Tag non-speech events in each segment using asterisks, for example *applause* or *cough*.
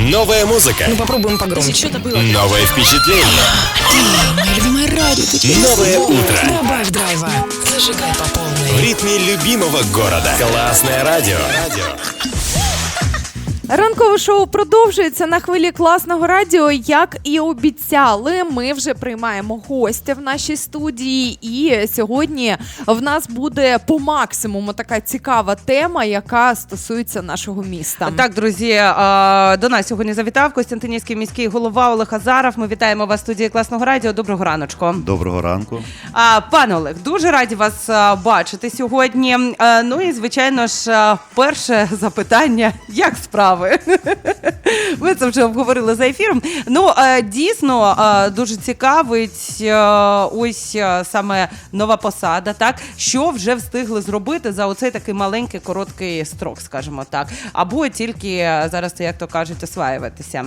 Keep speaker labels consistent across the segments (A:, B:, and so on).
A: Новая музыка.
B: Ну попробуем погромче. Что-то было.
A: Новое впечатление.
B: Моя любимое радио.
A: Новое утро.
B: Добавь драйва. Зажигай по
A: В
B: полной.
A: ритме любимого города. Классное радио.
C: Ранкове шоу продовжується на хвилі класного радіо. Як і обіцяли, ми вже приймаємо гостя в нашій студії. І сьогодні в нас буде по максимуму така цікава тема, яка стосується нашого міста.
D: Так, друзі, до нас сьогодні завітав Костянтинівський міський голова Олег Азаров. Ми вітаємо вас в студії класного радіо. Доброго раночку.
E: Доброго ранку.
D: А, пане Олег, дуже раді вас бачити сьогодні. Ну і звичайно ж, перше *laughs* запитання: як справи? *laughs* Ми це вже обговорили за ефіром. Ну дійсно дуже цікавить ось саме нова посада. Так що вже встигли зробити за оцей такий маленький короткий строк, скажімо так, або тільки зараз, як то кажуть, осваюватися.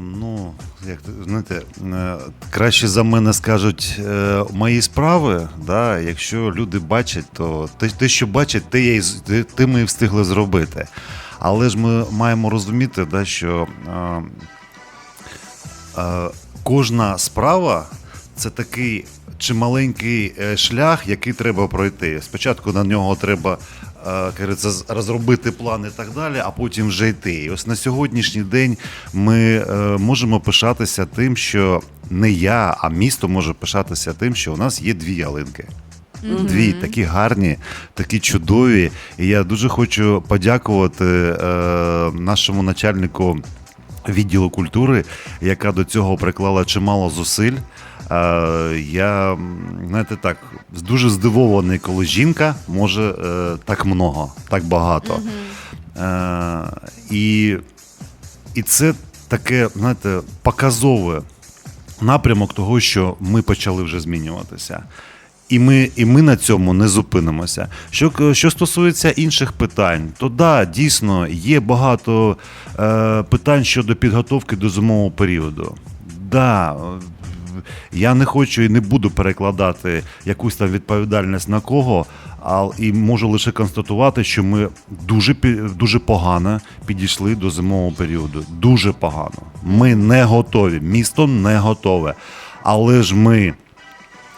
E: Ну, як знаєте, е, краще за мене скажуть е, мої справи. Да? Якщо люди бачать, то те, те що бачать, те, я те, те ми і встигли зробити. Але ж ми маємо розуміти, да, що е, е, кожна справа це такий чималенький е, шлях, який треба пройти. Спочатку на нього треба кажеться, з- розробити план і так далі, а потім вже йти. І ось на сьогоднішній день ми е, можемо пишатися тим, що не я, а місто може пишатися тим, що у нас є дві ялинки. Дві такі гарні, такі чудові. І я дуже хочу подякувати е, нашому начальнику відділу культури, яка до цього приклала чимало зусиль. Е, я, знаєте, так, дуже здивований, коли жінка може е, так много, так багато. Е, і, і це таке, знаєте, показове напрямок того, що ми почали вже змінюватися. І ми, і ми на цьому не зупинимося. Що, що стосується інших питань, то да, дійсно є багато е, питань щодо підготовки до зимового періоду. Да, я не хочу і не буду перекладати якусь там відповідальність на кого, а і можу лише констатувати, що ми дуже дуже погано підійшли до зимового періоду. Дуже погано. Ми не готові. Місто не готове. Але ж ми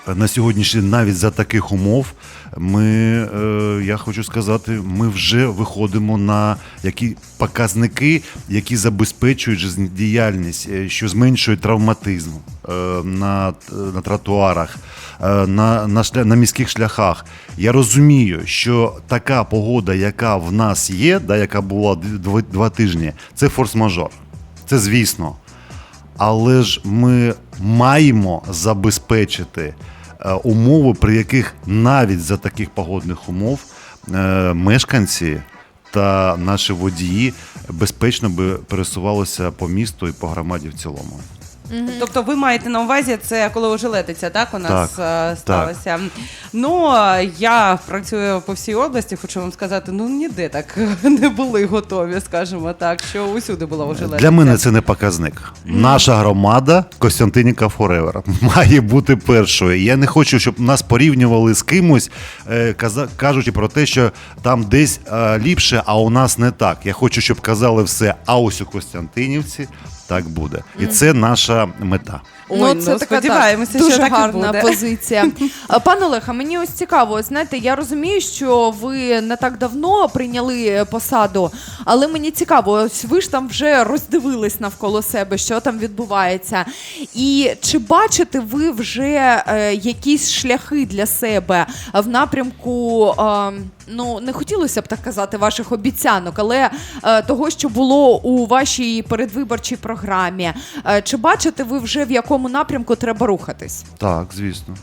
E: на сьогоднішній день навіть за таких умов ми, е, я хочу сказати, ми вже виходимо на які показники, які забезпечують жизнедіяльність, е, що зменшують травматизм е, на, на тротуарах, е, на, на, шля, на міських шляхах. Я розумію, що така погода, яка в нас є, да, яка була два, два тижні, це форс-мажор. Це звісно. Але ж ми маємо забезпечити умови, при яких навіть за таких погодних умов е, мешканці та наші водії безпечно би пересувалися по місту і по громаді в цілому.
D: Тобто ви маєте на увазі це коли ожеледиця, так у нас
E: Так,
D: е, сталося. Ну е, я працюю по всій області, хочу вам сказати, ну ніде так *laughs* не були готові, скажімо так, що усюди була ожеледиця.
E: Для мене це не показник. Наша громада Костянтиніка Форевер *laughs* має бути першою. Я не хочу, щоб нас порівнювали з кимось, е, каза- кажучи про те, що там десь е, ліпше, а у нас не так. Я хочу, щоб казали все, а ось у Костянтинівці так буде. І це наша мета.
D: Ой,
C: ну,
D: ну,
C: це така
D: сподіваємося,
C: так, дуже
D: що так
C: гарна
D: буде.
C: позиція. *laughs* Пане Олег, а мені ось цікаво, знаєте, я розумію, що ви не так давно прийняли посаду, але мені цікаво, ось ви ж там вже роздивились навколо себе, що там відбувається. І чи бачите ви вже е, якісь шляхи для себе в напрямку? е, Ну, не хотілося б так казати ваших обіцянок, але е, того, що було у вашій передвиборчій програмі. Е, чи бачите ви вже в якому напрямку треба рухатись?
E: Так, звісно.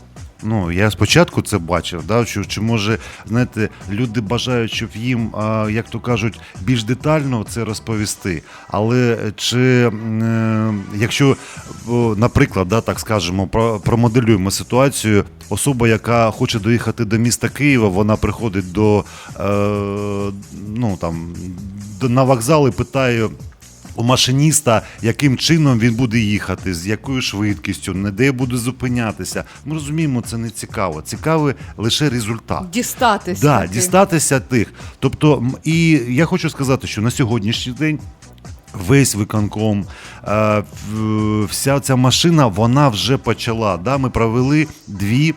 E: Ну, я спочатку це бачив, да, що, чи може, знаєте, люди бажають, щоб їм, як то кажуть, більш детально це розповісти. Але чи е, якщо, наприклад, да, так скажемо, про, промоделюємо ситуацію, особа, яка хоче доїхати до міста Києва, вона приходить до, е, ну, там, на вокзал і питає. у машиніста, яким чином він буде їхати, з якою швидкістю, не де буде зупинятися. Ми розуміємо, це не цікаво. Цікавий лише результат.
C: Дістатися.
E: Да, дістатися тих. Тобто, і я хочу сказати, що на сьогоднішній день. Весь виконком, е, вся ця машина, вона вже почала. Да? Ми провели дві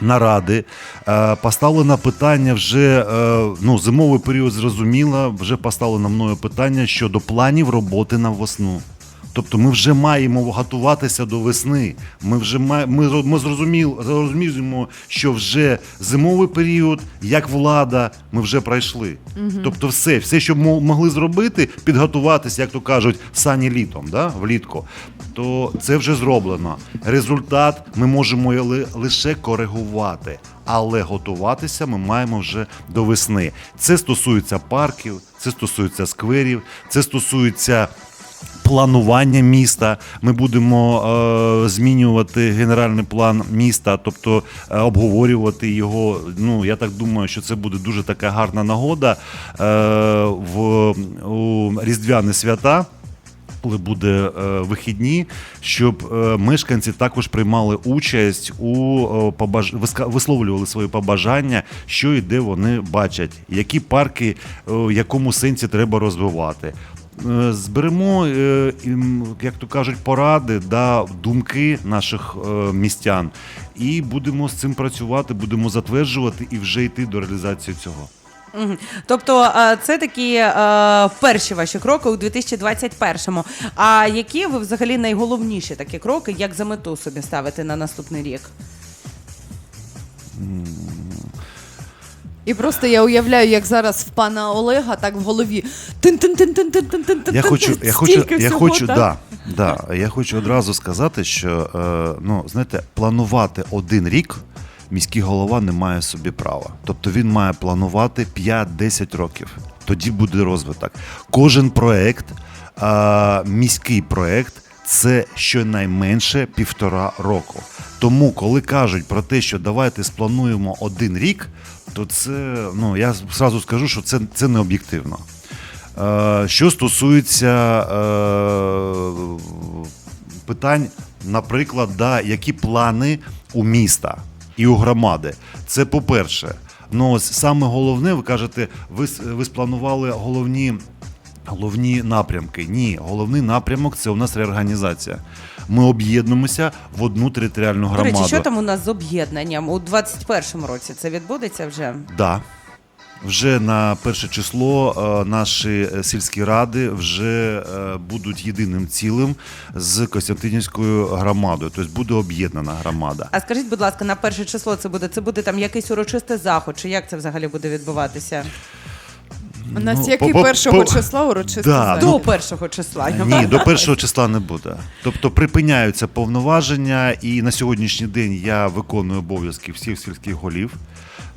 E: наради, е, поставлено питання вже, е, ну, зимовий період зрозуміло, вже поставлено мною питання щодо планів роботи на весну. Тобто ми вже маємо готуватися до весни. Ми вже має, ми, ми зрозуміємо, що вже зимовий період, як влада, ми вже пройшли. Тобто, все, все, що мо- могли зробити, підготуватися, як то кажуть, сані літом, да, влітку, то це вже зроблено. Результат ми можемо ли- лише коригувати, але готуватися ми маємо вже до весни. Це стосується парків, це стосується скверів, це стосується планування міста. Ми будемо е, змінювати генеральний план міста, тобто е, обговорювати його. Ну я так думаю, що це буде дуже така гарна нагода е, в у різдвяні свята. Коли буде е, вихідні, щоб е, мешканці також приймали участь у е, побаж... висловлювали свої побажання, що і де вони бачать, які парки е, в якому сенсі треба розвивати. Е, Зберемо, е, як то кажуть, поради да, думки наших е, містян, і будемо з цим працювати, будемо затверджувати і вже йти до реалізації цього.
D: Тобто це такі перші ваші кроки у 2021-му. А які ви взагалі найголовніші такі кроки, як за мету собі ставити на наступний рік?
C: І просто я уявляю, як зараз в пана Олега так в голові
E: Я хочу, я хочу, я хочу, да, да, я хочу одразу сказати, що е, ну, знаєте, планувати один рік міський голова не має собі права. Тобто він має планувати 5-10 років. Тоді буде розвиток. Кожен проект, е, міський проект. Це щонайменше півтора року. Тому, коли кажуть про те, що давайте сплануємо один рік, то це ну я зразу скажу, що це, це не об'єктивно. Е, Що стосується е, питань, наприклад, да, які плани у міста і у громади. Це по-перше. Ну, ось саме головне, ви кажете, ви, ви спланували головні, головні напрямки. Ні, головний напрямок це у нас реорганізація. Ми об'єднуємося в одну територіальну
D: До
E: громаду.
D: речі, що там у нас з об'єднанням у 21-му році? Це відбудеться вже?
E: Да. Вже на перше число е, наші е, сільські ради вже е, будуть єдиним цілим з Костянтинівською громадою. Тобто буде об'єднана громада.
D: А скажіть, будь ласка, на перше число це буде? Це буде там якийсь урочистий заход, чи як це взагалі буде відбуватися?
C: У нас
E: Ну,
C: який
E: по- по-
C: першого
E: по-
C: числа урочисто
E: Да?
D: До першого числа.
E: Ні, до першого числа не буде. Тобто припиняються повноваження, і на сьогоднішній день я виконую обов'язки всіх сільських голів.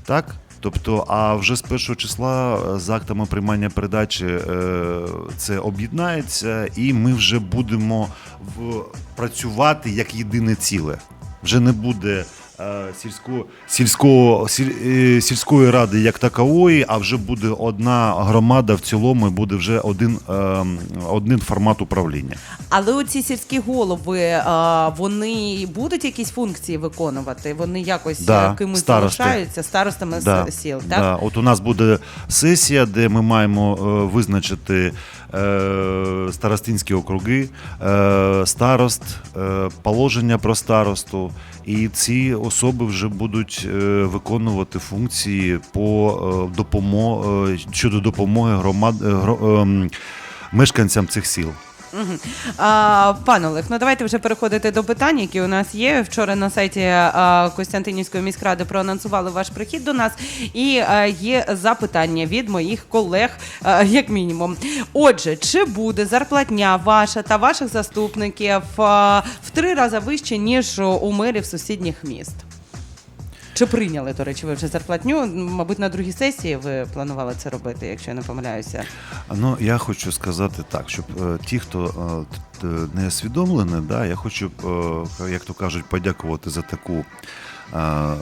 E: Так? Тобто, а вже з першого числа е, з актами приймання передачі е, це об'єднається, і ми вже будемо в, працювати як єдине ціле. Вже не буде е, сільсько, сільського, сіль, е, сільської ради як такової, а вже буде одна громада в цілому, і буде вже один, е, один формат управління.
D: Але оці сільські голови, вони будуть якісь функції виконувати? Вони якось
E: Да,
D: кимось
E: старости.
D: залишаються старостами
E: Да,
D: сіл, так?
E: да. От у нас буде сесія, де ми маємо визначити старостинські округи, старост, положення про старосту. І ці особи вже будуть е, виконувати функції по е, допомо, е, щодо допомоги громад, гро- ем, мешканцям цих сіл.
D: А, пане Олег, ну давайте вже переходити до питань, які у нас є. Вчора на сайті а, Костянтинівської міськради проанонсували ваш прихід до нас, і а, є запитання від моїх колег, а, як мінімум. Отже, чи буде зарплатня ваша та ваших заступників а, в три рази вище ніж у мерів сусідніх міст? Чи прийняли, до речі, ви вже зарплатню? Мабуть, на другій сесії ви планували це робити, якщо я не помиляюся.
E: Ну, я хочу сказати так, щоб е, ті, хто е, т- не освідомлені, да, я хочу, е, як то кажуть, подякувати за таку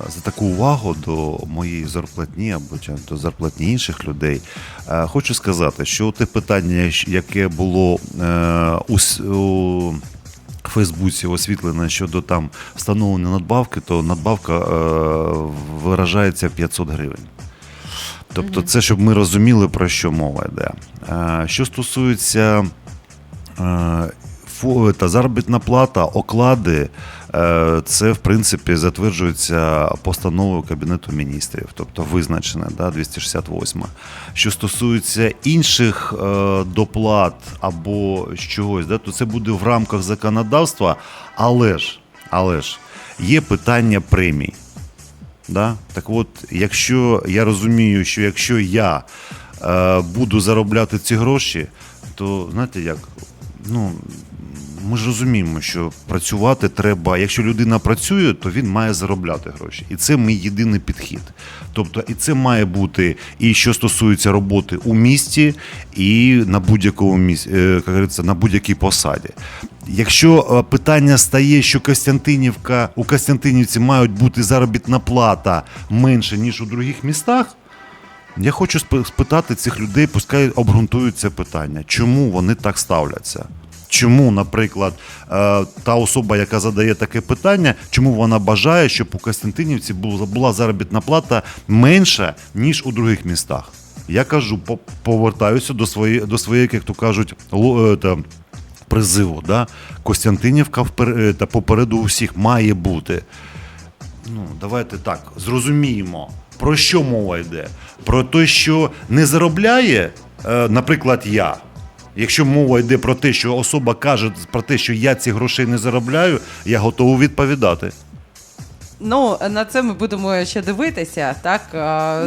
E: за таку увагу до моєї зарплатні або до зарплатні інших людей. Е, Хочу сказати, що те питання, яке було е, у, Фейсбуці освітлено щодо там встановлення надбавки, то надбавка е, виражається в 500 гривень. Тобто, це щоб ми розуміли, про що мова йде. Е, Що стосується е, та заробітна плата, оклади, це в принципі затверджується постановою Кабінету міністрів, тобто визначене, да, 268. Що стосується інших е, доплат або чогось, да, то це буде в рамках законодавства, але ж, але ж є питання премій. Да? Так от, якщо я розумію, що якщо я е, буду заробляти ці гроші, то знаєте як? Ну, ми ж розуміємо, що працювати треба. Якщо людина працює, то він має заробляти гроші. І це мій єдиний підхід. Тобто, і це має бути і що стосується роботи у місті, і на будь-якому місці, е, на будь-якій посаді. Якщо е, питання стає, що Костянтинівка у Костянтинівці мають бути заробітна плата менше ніж у других містах. Я хочу спитати цих людей, пускай обґрунтують це питання, чому вони так ставляться. Чому, наприклад, е, та особа, яка задає таке питання, чому вона бажає, щоб у Костянтинівці була заробітна плата менша, ніж у других містах? Я кажу, по- повертаюся до своєї, до своєї, як то кажуть, е, та, призиву. Да? Костянтинівка впер- е, та попереду усіх має бути. Ну, давайте так, зрозуміємо, про що мова йде? Про те, що не заробляє, наприклад, я. Якщо мова йде про те, що особа каже про те, що я ці грошей не заробляю, я готовий відповідати.
D: Ну, на це ми будемо ще дивитися, так?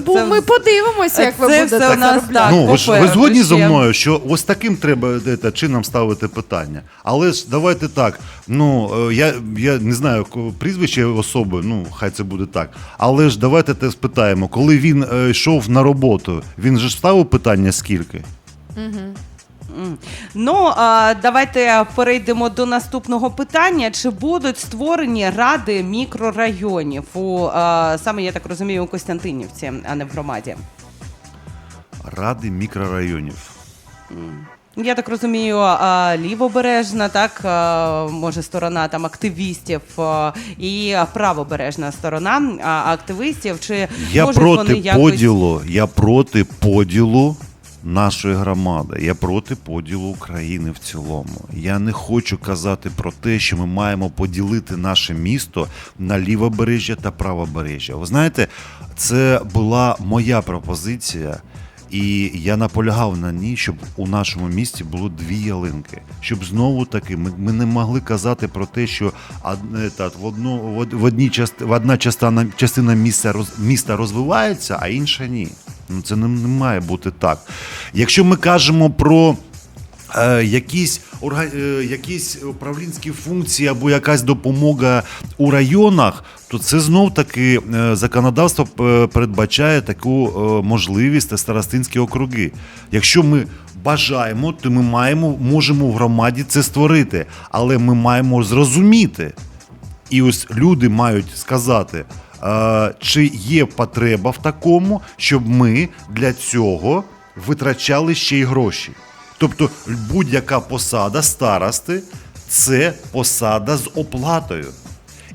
C: Бо
D: це
C: ми подивимося, як ви
D: це
C: будете
D: все у нас так.
E: ну, ви ж ви згодні зі мною, що ось таким треба е, чином ставити питання. Але ж давайте так. Ну е, я, я не знаю прізвище особи, ну хай це буде так. Але ж давайте те спитаємо, коли він е, йшов на роботу, він же ж ставив питання скільки?
D: Ну, а, давайте перейдемо до наступного питання. Чи будуть створені ради мікрорайонів у а, саме я так розумію, у Костянтинівці, а не в громаді?
E: Ради мікрорайонів.
D: Я так розумію, лівобережна, так може сторона там активістів і правобережна сторона активістів. Чи
E: Я проти
D: вони якось...
E: поділу, я проти поділу нашої громади. Я проти поділу України в цілому. Я не хочу казати про те, що ми маємо поділити наше місто на лівобережжя та правобережжя. Ви знаєте, це була моя пропозиція. І я наполягав на ній, щоб у нашому місті було дві ялинки. Щоб знову таки ми, ми не могли казати про те, що одне, та, в, одну, в, одній част, в одна частина, частина міста, роз, міста розвивається, а інша ні. Ну це не, не має бути так. Якщо ми кажемо про е, якісь, орга, е, якісь управлінські функції або якась допомога у районах, то це знов таки е, законодавство е, передбачає таку е, можливість та старостинські округи. Якщо ми бажаємо, то ми маємо, можемо в громаді це створити, але ми маємо зрозуміти. І ось люди мають сказати, чи є потреба в такому, щоб ми для цього витрачали ще й гроші. Тобто будь-яка посада старости це посада з оплатою.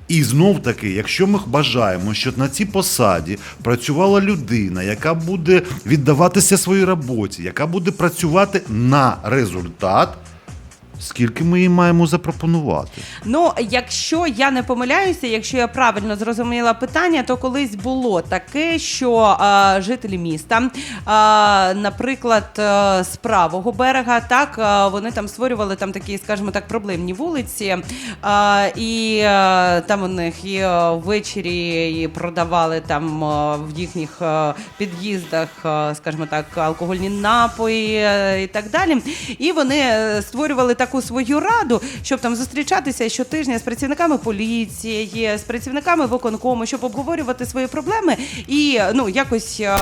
E: І знов таки, якщо ми бажаємо, щоб на цій посаді працювала людина, яка буде віддаватися своїй роботі, яка буде працювати на результат, скільки ми їй маємо запропонувати?
D: Ну, якщо я не помиляюся, якщо я правильно зрозуміла питання, то колись було таке, що а, жителі міста, а, наприклад, а, з правого берега, так а, вони там створювали там такі, скажімо так, проблемні вулиці, а, і а, там у них і а, ввечері і продавали там а, в їхніх а, під'їздах, а, скажімо так, алкогольні напої е, і так далі. І вони е, створювали таку свою раду, щоб там зустрічатися щотижня з працівниками поліції, з працівниками виконкому, щоб обговорювати свої проблеми і ну якось е,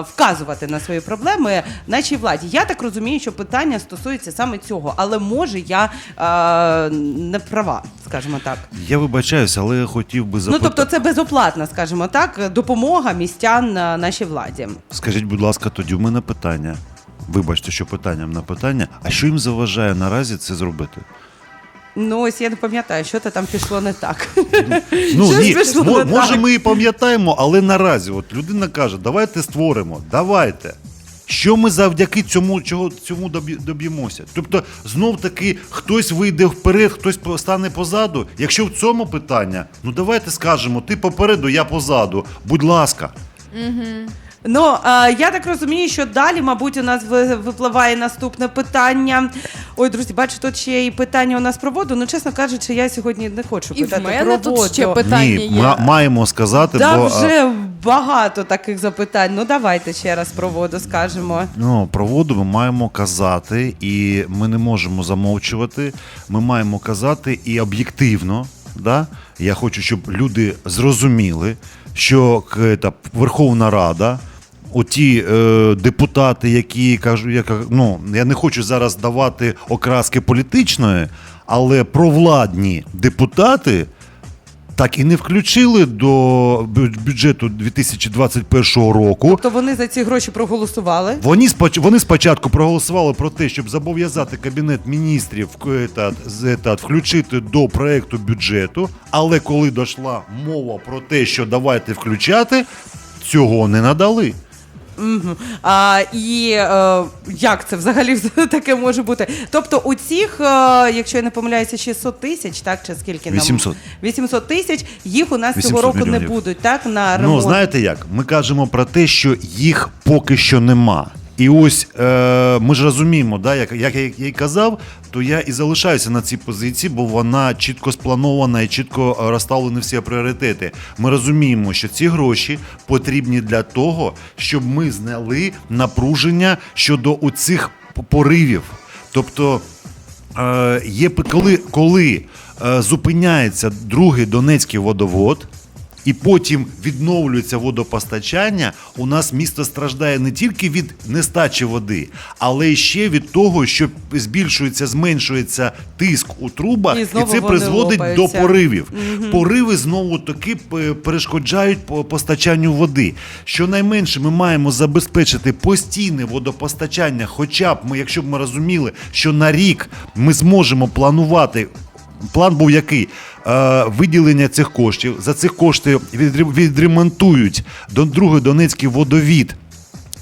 D: вказувати на свої проблеми нашій владі. Я так розумію, що питання стосується саме цього, але може я е, не права, скажімо так.
E: Я вибачаюся, але я хотів би
D: Ну тобто, це безоплатна, скажімо так, допомога містян нашій владі.
E: Скажіть, будь ласка, тоді в мене питання. Вибачте, що питанням на питання. А що їм заважає наразі це зробити?
D: Ну ось я не пам'ятаю, що то там пішло не так.
E: Ну
D: Щось
E: ні,
D: пішло
E: мо-
D: не
E: може
D: так.
E: ми і пам'ятаємо, але наразі, от людина каже, давайте створимо, давайте. Що ми завдяки цьому чого цьому доб'є- доб'ємося? Тобто, знов таки хтось вийде вперед, хтось по- стане позаду. Якщо в цьому питання, ну давайте скажемо, ти попереду, я позаду. Будь ласка.
D: Ну е, я так розумію, що далі, мабуть, у нас випливає наступне питання. Ой, друзі, бачу, тут ще і питання у нас про воду. Ну, чесно кажучи, я сьогодні не хочу
C: І в
D: питати
C: мене
D: про
C: тут
D: воду.
C: ще питання
E: Ні,
C: є.
E: ма- маємо сказати,
D: Да,
E: бо
D: вже багато таких запитань. Ну давайте ще раз про воду скажемо.
E: Ну, про воду ми маємо казати, і ми не можемо замовчувати. Ми маємо казати і об'єктивно. Да? Я хочу, щоб люди зрозуміли, що та, Верховна Рада, оті е, депутати, які кажуть, я, ну, я не хочу зараз давати окраски політичної, але провладні депутати так і не включили до бю- бюджету 2021 року.
D: То вони за ці гроші проголосували.
E: Вони споч... вони спочатку проголосували про те, щоб зобов'язати кабінет міністрів е, та, включити до проекту бюджету. Але коли дійшла мова про те, що давайте включати, цього не надали.
D: Мгм. А, і е, як це взагалі *laughs* таке може бути? Тобто у цих, е, якщо я не помиляюся, 600 тисяч, так чи скільки нам?
E: 800.
D: 800 тисяч, їх у нас цього
E: 800
D: року не
E: мільйонів.
D: будуть, так? На ремонт.
E: Ну, знаєте як? Ми кажемо про те, що їх поки що нема. І ось е, ми ж розуміємо, да, як, як я і казав, то я і залишаюся на цій позиції, бо вона чітко спланована і чітко е, розставлені всі пріоритети. Ми розуміємо, що ці гроші потрібні для того, щоб ми зняли напруження щодо оцих п- поривів. Тобто е, є коли, коли е, зупиняється другий Донецький водовод. І потім відновлюється водопостачання. У нас місто страждає не тільки від нестачі води, але й ще від того, що збільшується, зменшується тиск у трубах,
D: І
E: і, це призводить до
D: лопаються.
E: поривів. Пориви знову таки перешкоджають по- постачанню води. Щонайменше ми маємо забезпечити постійне водопостачання, хоча б ми, якщо б ми розуміли, що на рік ми зможемо планувати. План був який? Е, виділення цих коштів. За цих кошти відремонтують до другий Донецький водовід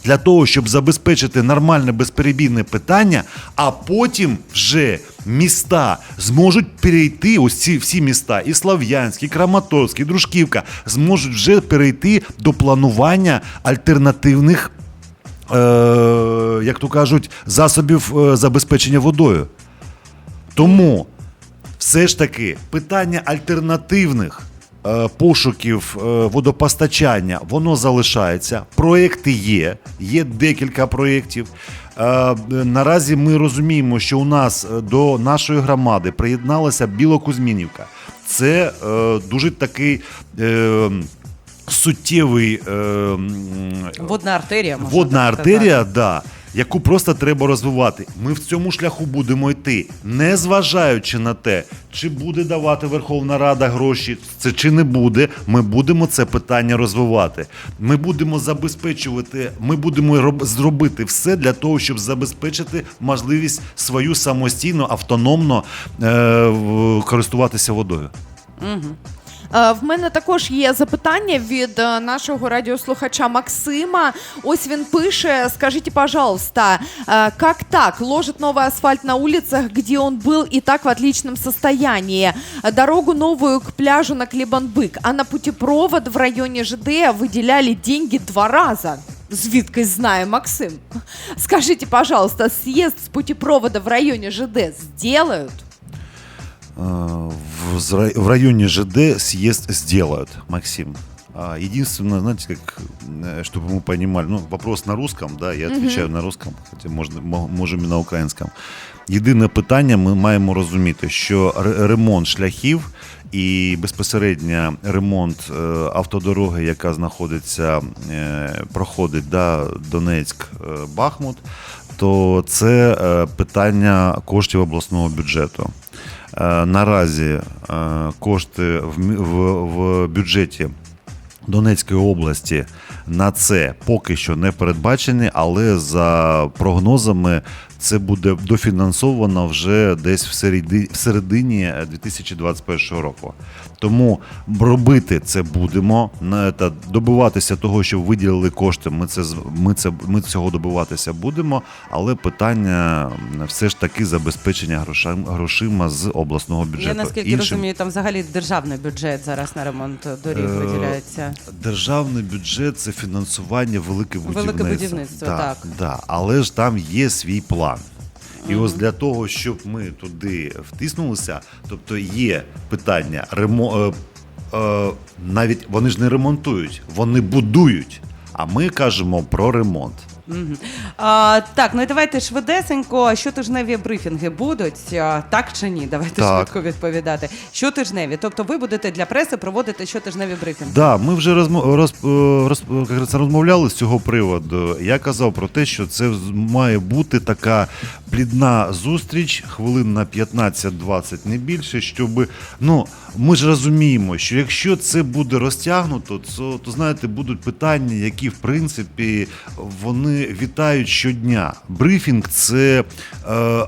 E: для того, щоб забезпечити нормальне безперебійне питання, а потім вже міста зможуть перейти, ось ці всі міста, і Слав'янськ, і Краматорськ, і Дружківка, зможуть вже перейти до планування альтернативних, е, як то кажуть, засобів е, забезпечення водою. Тому все ж таки питання альтернативних е, пошуків е, водопостачання воно залишається. Проекти є, є декілька проєктів. Е, наразі ми розуміємо, що у нас е, до нашої громади приєдналася Білокузьмінівка. Це е, дуже такий. Е, Суттєвий е,
D: Водна артерія. можна
E: Водна
D: так
E: артерія, да, яку просто треба розвивати. Ми в цьому шляху будемо йти, не зважаючи на те, чи буде давати Верховна Рада гроші, це чи не буде. Ми будемо це питання розвивати. Ми будемо забезпечувати, ми будемо роб- зробити все для того, щоб забезпечити можливість свою самостійно, автономно е, користуватися водою.
C: Е, В мене також є запитання від е, нашого радіослухача Максима. Ось він пише: скажите, пожалуйста, э, как так? Ложит новый асфальт на улицах, где он был и так в отличном состоянии. Дорогу новую к пляжу на Клебанбык, а на путепровод в районе ЖД выделяли деньги два раза. Звідки знає Максим. Скажите, пожалуйста, съезд с путепровода в районе ЖД сделают?
E: Э, в, зра- в районе ЖД съезд сделают, Максим. А, Единственное, знаете, как, э, чтобы мы понимали, ну, вопрос на русском, да, я отвечаю на русском, хоча можна, мо- можемо і на українському. Єдине питання, ми маємо розуміти, що ре- ремонт шляхів і безпосередньо ремонт е, автодороги, яка знаходиться, е, проходить да, Донецьк, е, Бахмут, то це е, питання коштів обласного бюджету. Е, Наразі е, кошти в, в, в бюджеті Донецької області на це поки що не передбачені, але за прогнозами це буде дофінансовано вже десь в середи- в середині 2021 року. Тому робити це будемо. Та добиватися того, щоб виділили кошти. Ми це ми це ми цього добиватися будемо. Але питання все ж таки забезпечення грошам, грошима з обласного бюджету.
D: Я наскільки
E: Іншим-
D: розумію, там взагалі державний бюджет зараз на ремонт доріг
E: Е,
D: виділяється.
E: Державний бюджет це фінансування велике будівництво.
D: Велике будівництво, так.
E: Да, але ж там є свій план. І ось для того, щоб ми туди втиснулися, тобто є питання ремо, е, е, навіть вони ж не ремонтують, вони будують. А ми кажемо про ремонт.
D: Мгм. А, так, ну і давайте швидесенько. Щотижневі брифінги будуть, а, так чи ні? Давайте
E: Так.
D: швидко відповідати. Щотижневі. Тобто ви будете для преси проводити щотижневі брифінги.
E: Да, ми вже розмо- роз, е, роз, як говориться, розмовляли з цього приводу. Я казав про те, що це з- має бути така плідна зустріч, хвилин на 15-20, не більше, щоб ну ми ж розуміємо, що якщо це буде розтягнуто, то, то знаєте, будуть питання, які в принципі вони вітають щодня. Брифінг це. Е,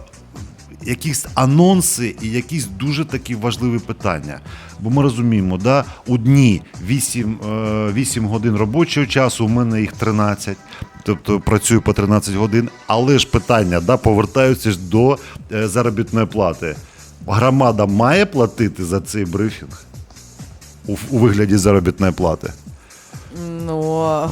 E: якісь анонси і якісь дуже такі важливі питання. Бо ми розуміємо, да, у дні 8, е, 8 годин робочого часу, у мене їх 13, тобто працюю по 13 годин, але ж питання да, повертаються ж до е, заробітної плати. Громада має платити за цей брифінг у, у вигляді заробітної плати.
D: Ну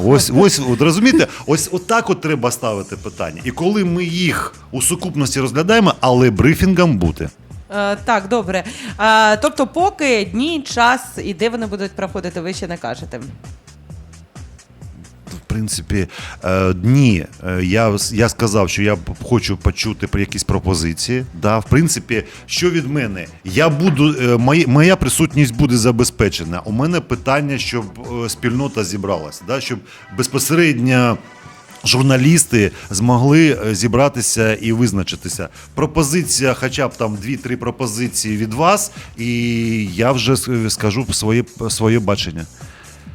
E: Ось, ось, от розумієте, ось отак от треба ставити питання. І коли ми їх у сукупності розглядаємо, але брифінгом бути.
D: е, так, добре. Е, тобто, поки дні, час і де вони будуть проходити, ви ще не кажете.
E: Принципі, е, дні е, я, я сказав, що я хочу почути про якісь пропозиції. Да, в принципі, що від мене? Я буду, е, моя присутність буде забезпечена. У мене питання, щоб спільнота зібралася, да, щоб безпосередньо. Журналісти змогли зібратися і визначитися. Пропозиція, хоча б там дві-три пропозиції від вас, і я вже скажу своє, своє бачення.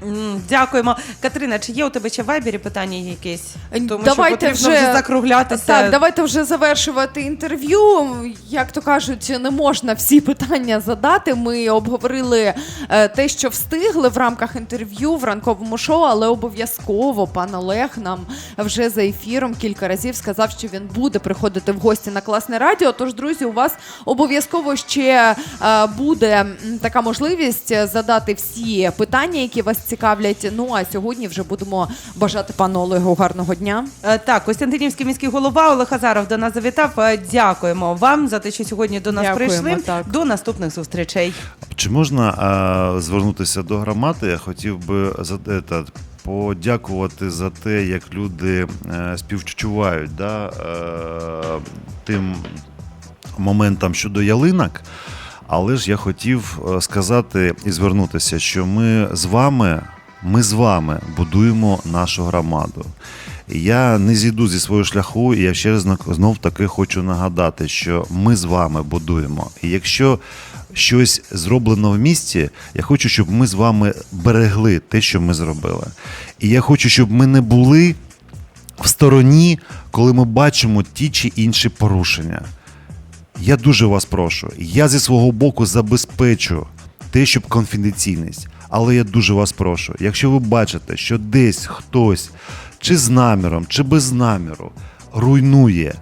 D: М, Дякуємо. Катерина, чи є у тебе ще в вайбері питання якісь? Тому
C: давайте
D: що потрібно вже, закруглятися.
C: Так, давайте вже завершувати інтерв'ю. Як то кажуть, не можна всі питання задати. Ми обговорили е, те, що встигли в рамках інтерв'ю в ранковому шоу, але обов'язково пан Олег нам вже за ефіром кілька разів сказав, що він буде приходити в гості на класне радіо. Тож, друзі, у вас обов'язково ще е, буде м, така можливість е, задати всі питання, які вас цікавлять. Ну а сьогодні вже будемо бажати пану Олегу гарного дня.
D: Е, Так, Костянтинівський міський голова Олег Азаров до нас завітав. Е, Дякуємо вам за те, що сьогодні до нас
C: Дякуємо,
D: прийшли.
C: так.
D: До наступних зустрічей.
E: Чи можна а, звернутися до громади? Я хотів би за это, подякувати за те, як люди е, співчувають да, е, тим моментам щодо ялинок. Але ж я хотів е, сказати і звернутися, що ми з вами, ми з вами будуємо нашу громаду. Я не зійду зі свого шляху, і я ще раз знов таки хочу нагадати, що ми з вами будуємо. І якщо щось зроблено в місті, я хочу, щоб ми з вами берегли те, що ми зробили. І я хочу, щоб ми не були в стороні, коли ми бачимо ті чи інші порушення. Я дуже вас прошу. Я зі свого боку забезпечу те, щоб конфіденційність. Але я дуже вас прошу, якщо ви бачите, що десь хтось чи з наміром, чи без наміру руйнує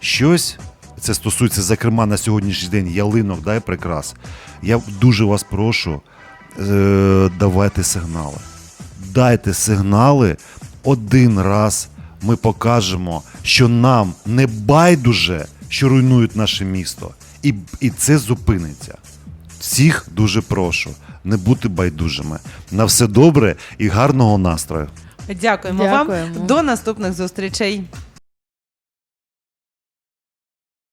E: щось, це стосується, зокрема, на сьогоднішній день ялинок, да, і прикрас. Я дуже вас прошу, е, давайте сигнали. Дайте сигнали один раз. Ми покажемо, що нам не байдуже, що руйнують наше місто, і, і це зупиниться. всіх дуже прошу не бути байдужими. На все добре і гарного настрою.
D: Дякуємо,
C: Дякуємо.
D: вам. До наступних зустрічей.